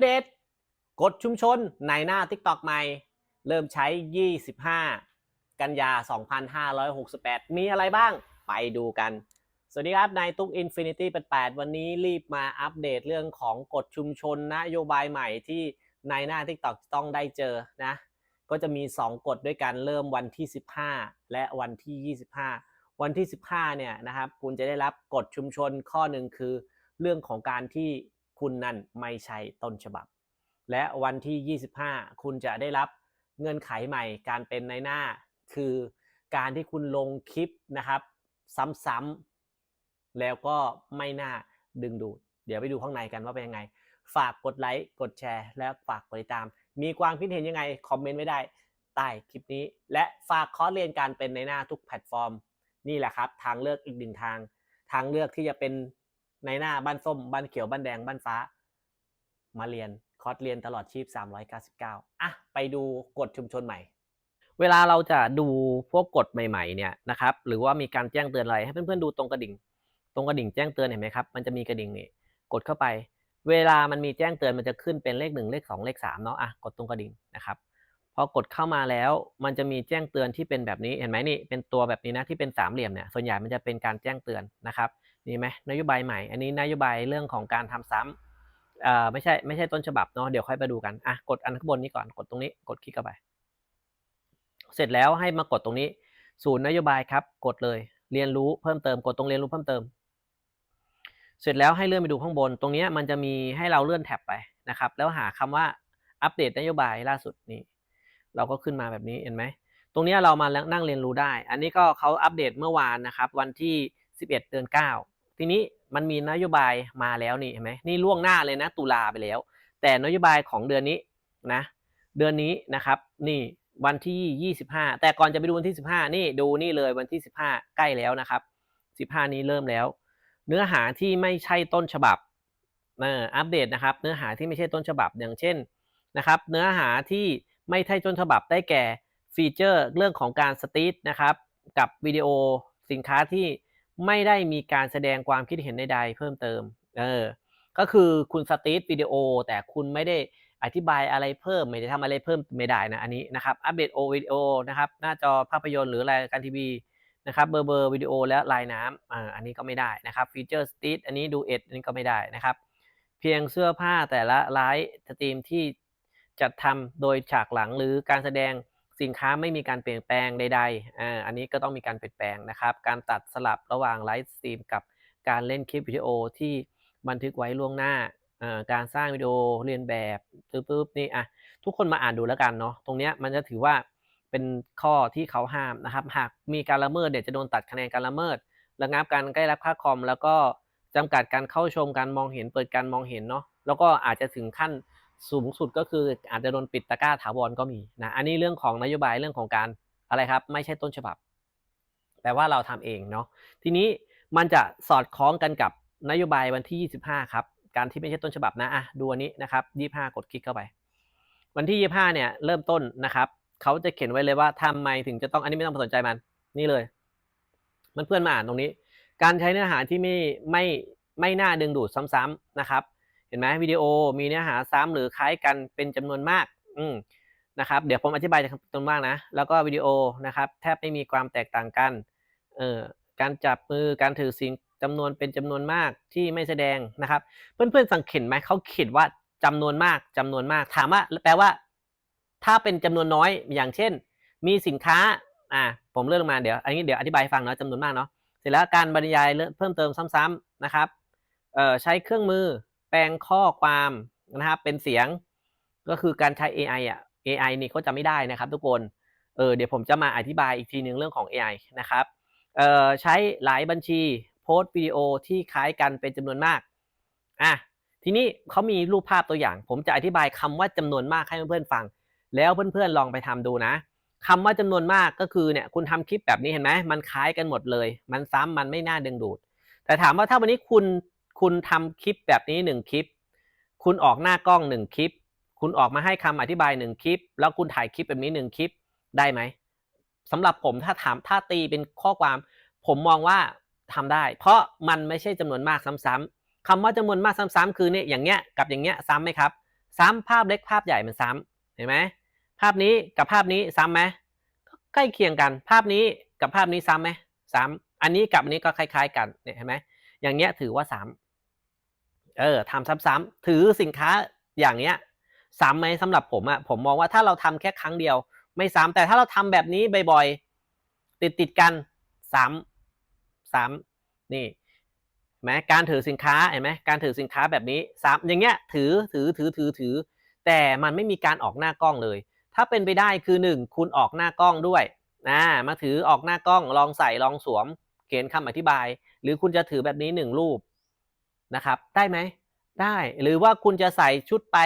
เดตกดชุมชนในหน้า TikTok ใหม่ เริ่มใช้ 25 กันยา 2568 มีอะไรบ้าง ไปดูกัน สวัสดีครับ นายตุ๊ก Infinity 88 วันนี้รีบมาอัปเดตเรื่องของกฎชุมชนนโยบายใหม่ที่ในหน้า TikTok ต้องได้เจอนะ ก็จะมี 2 กฎด้วยกันเริ่มวันที่ 15 และวันที่ 25 วันที่ 15 เนี่ยนะครับ คุณจะได้รับกฎชุมชนข้อหนึ่งคือ เรื่องของการที่ คุณนั่นไม่ใช่ต้นฉบับ และวันที่ 25 คุณจะได้รับเงื่อนไขใหม่การเป็นในหน้า คือการที่คุณลงคลิปนะครับซ้ำๆแล้วก็ไม่น่าดึงดูด เดี๋ยวไปดูข้างในกันว่าเป็นยังไง ฝากกดไลค์กดแชร์ และฝากกดติดตาม มีความคิดเห็นยังไง คอมเมนต์ไว้ได้ใต้คลิปนี้ และฝากคอร์สเรียนการเป็นในหน้าทุกแพลตฟอร์ม นี่แหละครับ ทางเลือกอีกหนึ่งทาง ทางเลือกที่จะเป็น ในหน้าบ้านส้มบ้านเขียวบ้านแดงบ้านฟ้า มาเรียนคอร์สเรียนตลอดชีพ 399อะไปดูกฎชุมชนใหม่ เวลาเราจะดูพวกกฎใหม่ๆเนี่ยนะครับหรือว่ามีการแจ้งเตือนอะไรให้เพื่อนๆดูตรงกระดิ่ง ตรงกระดิ่งแจ้งเตือนเห็นไหมครับมันจะมีกระดิ่งนี่กดเข้าไป เวลามันมีแจ้งเตือนมันจะขึ้นเป็นเลข 1 เลข 2 เลข3เนาะอะกดตรงกระดิ่งนะครับพอกดเข้ามาแล้วมันจะมีแจ้งเตือนที่เป็นแบบนี้เห็นไหมนี่เป็นตัวแบบนี้นะที่เป็นสามเหลี่ยมเนี่ยส่วนใหญ่มันจะเป็นการแจ้งเตือนนะครับ นี่ไหมนโยบายใหม่ อันนี้นโยบายเรื่องของการทำซ้ำเอ่อไม่ใช่ไม่ใช่ต้นฉบับเนาะเดี๋ยวค่อยไปดูกันอะกดอันข้างบนนี้ก่อนกดตรงนี้กดคลิกเข้าไป เสร็จแล้วให้มากดตรงนี้ ศูนย์นโยบายครับ กดเลยเรียนรู้เพิ่มเติมกดตรงเรียนรู้เพิ่มเติม เสร็จแล้วให้เลื่อนไปดูข้างบน ตรงนี้มันจะมีให้เราเลื่อนแท็บไปนะครับ แล้วหาคำว่าอัปเดตนโยบายล่าสุดนี่เราก็ขึ้นมาแบบนี้เห็นไหมตรงนี้เรามานั่งเรียนรู้ได้ อันนี้ก็เขาอัปเดตเมื่อวานนะครับ วันที่ 11 เดือน 9 ทีนี้มันมีนโยบายมาแล้วนี่เห็นไหมนี่ล่วงหน้าเลยนะ ตุลาไปแล้ว แต่นโยบายของเดือนนี้นะเดือนนี้นะครับนี่วันที่ 25 แต่ก่อนจะไปดูวันที่ 15 นี่ดูนี่เลยวันที่ 15 ใกล้แล้วนะครับ 15 นี้เริ่มแล้ว เนื้อหาที่ไม่ใช่ต้นฉบับเอออัปเดตนะครับ เนื้อหาที่ไม่ใช่ต้นฉบับอย่างเช่นนะครับ เนื้อหาที่ไม่ใช่ต้นฉบับได้แก่ฟีเจอร์เรื่องของการสตรีทนะครับ กับวิดีโอสินค้าที่ ไม่ได้มีการแสดงความคิดเห็นใดๆเพิ่มเติม เออ ก็คือคุณสตีทวิดีโอ แต่คุณไม่ได้อธิบายอะไรเพิ่ม ไม่ได้ทำอะไรเพิ่มไม่ได้นะอันนี้นะครับ อัปเดตโอวิดีโอนะครับ หน้าจอภาพยนตร์หรือรายการทีวีนะครับ เบอร์เบอร์วิดีโอและลายน้ำอ่า อันนี้ก็ไม่ได้นะครับ ฟีเจอร์สตีทอันนี้ดูเอ็ดอันนี้ก็ไม่ได้นะครับ เพียงเสื้อผ้าแต่ละไลฟ์สตรีมที่จัดทำโดยฉากหลังหรือการแสดง สินค้าไม่มีการเปลี่ยนแปลงใดๆอ่าอันนี้ก็ต้องมีการเปลี่ยนแปลงนะครับ การตัดสลับระหว่างไลฟ์สตรีมกับการเล่นคลิปวิดีโอที่บันทึกไว้ล่วงหน้าอ่าการสร้างวิดีโอเรียนแบบปึ๊บๆนี่อะทุกคนมาอ่านดูแล้วกันเนาะตรงเนี้ยมันจะถือว่าเป็นข้อที่เขาห้ามนะครับ หากมีการละเมิดเดี๋ยวจะโดนตัดคะแนนการละเมิดระงับการใกล้รับค่าคอม แล้วก็จำกัดการเข้าชมการมองเห็นเปิดการมองเห็นเนาะแล้วก็อาจจะถึงขั้น สูงสุดก็คืออาจจะโดนปิดตะกร้าถาวรก็มีนะอันนี้เรื่องของนโยบายเรื่องของการอะไรครับ ไม่ใช่ต้นฉบับแต่ว่าเราทำเองเนาะทีนี้มันจะสอดคล้องกันกับนโยบายวันที่ 25 ครับ การที่ไม่ใช่ต้นฉบับนะอะดูอันนี้นะครับ 25 กดคลิกเข้าไป วันที่ 25 เนี่ย เริ่มต้นนะครับเขาจะเขียนไว้เลยว่าทำไมถึงจะต้องอันนี้ไม่ต้องสนใจมัน นี่เลย มันเพื่อนมาอ่านตรงนี้ การใช้เนื้อหาที่ไม่ไม่ไม่น่าดึงดูดซ้ำๆนะครับ เห็นไหมวิดีโอมีเนื้อหาซ้ำหรือคล้ายกันเป็นจำนวนมากอืนะครับเดี๋ยวผมอธิบายจำนวนมากนะ แล้วก็วิดีโอนะครับ แทบไม่มีความแตกต่างกันเอ่อการจับมือการถือสิ่งจำนวนเป็นจำนวนมากที่ไม่แสดงนะครับ เพื่อนๆสังเกตไหมเขาเขียนว่าจำนวนมากจำนวนมาก ถามว่าแปลว่า ถ้าเป็นจำนวนน้อยอย่างเช่น มีสินค้าอ่าผมเลื่อนลงมาเดี๋ยวอันนี้เดี๋ยวอธิบายฟังเนาะจำนวนมากเนาะเสร็จแล้วการบรรยายเพิ่มเติมซ้ำๆนะครับเอ่อใช้เครื่องมือ แปลงข้อความนะครับเป็นเสียงก็คือการใช้ AI อะ AI นี่เขาจะไม่ได้นะครับ ทุกคนเออเดี๋ยวผมจะมาอธิบายอีกทีหนึ่งเรื่องของ AI นะครับเออใช้หลายบัญชีโพสต์วิดีโอที่คล้ายกันเป็นจำนวนมากอะทีนี้เขามีรูปภาพตัวอย่าง ผมจะอธิบายคำว่าจำนวนมากให้เพื่อนๆฟัง แล้วเพื่อนๆลองไปทำดูนะคำว่าจำนวนมากก็คือเนี่ยคุณทำคลิปแบบนี้เห็นไหมมันคล้ายกันหมดเลย มันซ้ำมันไม่น่าดึงดูด แต่ถามว่าถ้าวันนี้คุณ คุณทำคลิปแบบนี้หนึ่งคลิป คุณออกหน้ากล้องหนึ่งคลิป คุณออกมาให้คำอธิบายหนึ่งคลิป แล้วคุณถ่ายคลิปแบบนี้หนึ่งคลิปได้ไหมสำหรับผมถ้าถามถ้าตีเป็นข้อความ ผมมองว่าทำได้ เพราะมันไม่ใช่จำนวนมากซ้ำๆคำว่าจำนวนมากซ้ำๆคือเนี่ยอย่างเงี้ยกับอย่างเงี้ยซ้ำไหมครับ ซ้ำภาพเล็กภาพใหญ่มันซ้ำเห็นไหมภาพนี้กับภาพนี้ซ้ำไหมใกล้เคียงกัน ภาพนี้กับภาพนี้ซ้ำไหมซ้ำอันนี้กับอันนี้ก็คล้าย ๆ กันเนี่ยเห็นไหมอย่างเงี้ยถือว่าซ้ำ เออทำซ้ำๆถือสินค้าอย่างเนี้ยซ้ำไหมสำหรับผมอะผมมองว่าถ้าเราทำแค่ครั้งเดียว ไม่ซ้ำแต่ถ้าเราทำแบบนี้บ่อยๆติดติดๆกันซ้ำซ้ำนี่ไหมการถือสินค้าเห็นไหมการถือสินค้าแบบนี้สามอย่างเงี้ยถือถือถือถือถือ แต่มันไม่มีการออกหน้ากล้องเลย ถ้าเป็นไปได้คือหนึ่งคุณออกหน้ากล้องด้วยนะมาถือออกหน้ากล้องลองใส่ลองสวม เขียนคำอธิบาย หรือคุณจะถือแบบนี้หนึ่งรูป นะครับ ได้ไหมได้ หรือว่าคุณจะใส่ชุดไป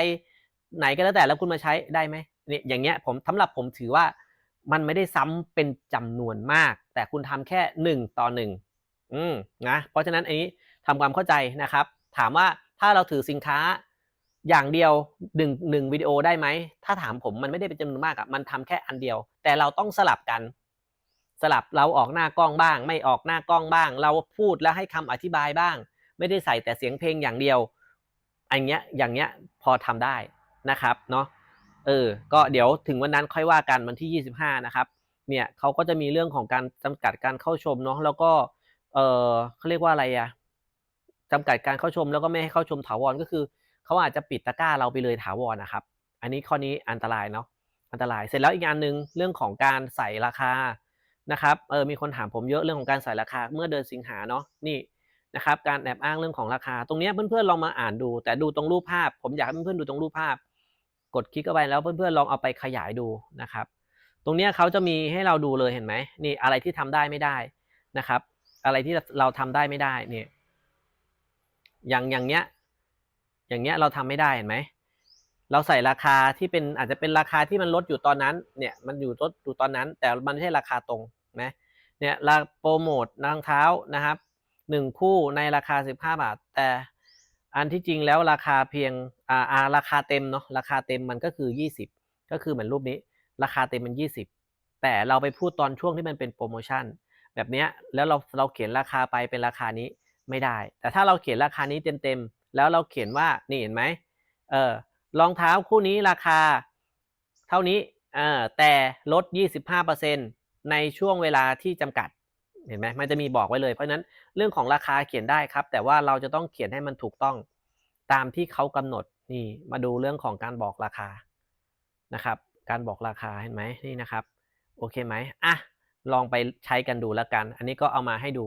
ไหนก็แล้วแต่แล้วคุณมาใช้ได้ไหมเนี่ยอย่างเงี้ยผมสำหรับผมถือว่ามันไม่ได้ซ้ำเป็นจำนวนมาก แต่คุณทำแค่หนึ่งต่อหนึ่งอืมนะเพราะฉะนั้นอันนี้ทำความเข้าใจนะครับ ถามว่าถ้าเราถือสินค้าอย่างเดียวหนึ่งหนึ่งวิดีโอได้ไหม ถ้าถามผมมันไม่ได้เป็นจำนวนมากอะมันทำแค่อันเดียว แต่เราต้องสลับกัน สลับเราออกหน้ากล้องบ้าง ไม่ออกหน้ากล้องบ้าง เราพูดแล้วให้คำอธิบายบ้าง ไม่ได้ใส่แต่เสียงเพลงอย่างเดียวอันเนี้ยอย่างเงี้ยพอทำได้นะครับเนาะเออก็เดี๋ยวถึงวันนั้นค่อยว่ากันวันที่ 25 นะครับเนี่ยเขาก็จะมีเรื่องของการจำกัดการเข้าชมเนาะแล้วก็เออเขาเรียกว่าอะไรอะจำกัดการเข้าชมแล้วก็ไม่ให้เข้าชมถาวรก็คือเขาอาจจะปิดตะกร้าเราไปเลยถาวรนะครับ อันนี้ข้อนี้อันตรายเนาะอันตรายเสร็จแล้วอีกอันหนึ่งเรื่องของการใส่ราคานะครับเออมีคนถามผมเยอะเรื่องของการใส่ราคาเมื่อเดือนสิงหาเนาะนี่ นะครับการแอบอ้างเรื่องของราคา ตรงนี้เพื่อนๆลองมาอ่านดู แต่ดูตรงรูปภาพ ผมอยากให้เพื่อนๆดูตรงรูปภาพ กดคลิกเข้าไปแล้วเพื่อนๆลองเอาไปขยายดูนะครับ ตรงนี้เขาจะมีให้เราดูเลยเห็นไหมนี่อะไรที่ทำได้ไม่ได้นะครับ อะไรที่เราทำได้ไม่ได้เนี่ยอย่างอย่างเนี้ยอย่างเนี้ยเราทำไม่ได้เห็นไหมเราใส่ราคาที่เป็นอาจจะเป็นราคาที่มันลดอยู่ตอนนั้นเนี่ยมันอยู่ลดอยู่ตอนนั้น แต่มันไม่ใช่ราคาตรงนะเนี่ยราโปรโมทรองเท้านะครับ หนึ่งคู่ในราคาสิบห้าบาท แต่อันที่จริงแล้วราคาเพียงอ่าราคาเต็มเนาะราคาเต็มมันก็คือยี่สิบก็คือเหมือนรูปนี้ ราคาเต็มมันยี่สิบแต่เราไปพูดตอนช่วงที่มันเป็นโปรโมชั่นแบบเนี้ยแล้วเราเราเขียนราคาไปเป็นราคานี้ไม่ได้ แต่ถ้าเราเขียนราคานี้เต็มๆแล้วเราเขียนว่านี่เห็นไหมเออรองเท้าคู่นี้ราคาเท่านี้เออแต่ลด 25%ในช่วงเวลาที่จำกัด เห็นไหมมันจะมีบอกไว้เลย เพราะนั้นเรื่องของราคาเขียนได้ครับ แต่ว่าเราจะต้องเขียนให้มันถูกต้องตามที่เขากำหนดนี่มาดูเรื่องของการบอกราคานะครับ การบอกราคาเห็นไหมนี่นะครับ โอเคไหมอะลองไปใช้กันดูแล้วกัน อันนี้ก็เอามาให้ดู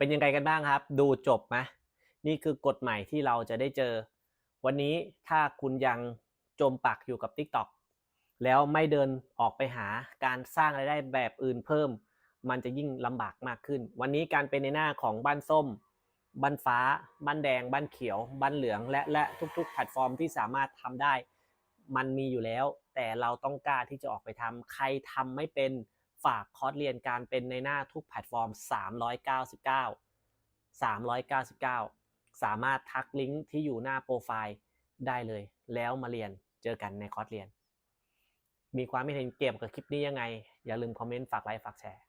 เป็นยังไงกันบ้างครับ ดูจบไหมนี่คือกฎใหม่ที่เราจะได้เจอ วันนี้ถ้าคุณยังจมปักอยู่กับ TikTok แล้วไม่เดินออกไปหาการสร้างรายได้แบบอื่นเพิ่ม มันจะยิ่งลำบากมากขึ้น วันนี้การเป็นในหน้าของบ้านส้ม บ้านฟ้า บ้านแดง บ้านเขียว บ้านเหลือง และและทุกๆ แพลตฟอร์มที่สามารถทำได้ มันมีอยู่แล้ว แต่เราต้องกล้าที่จะออกไปทำใครทำไม่เป็น ฝากคอร์สเรียนการเป็นในหน้าทุกแพลตฟอร์ม 399 399 สามารถทักลิงก์ที่อยู่หน้าโปรไฟล์ได้เลย แล้วมาเรียนเจอกันในคอร์สเรียน มีความไม่เห็นเกี่ยวกับคลิปนี้ยังไง อย่าลืมคอมเมนต์ฝากไลค์ฝากแชร์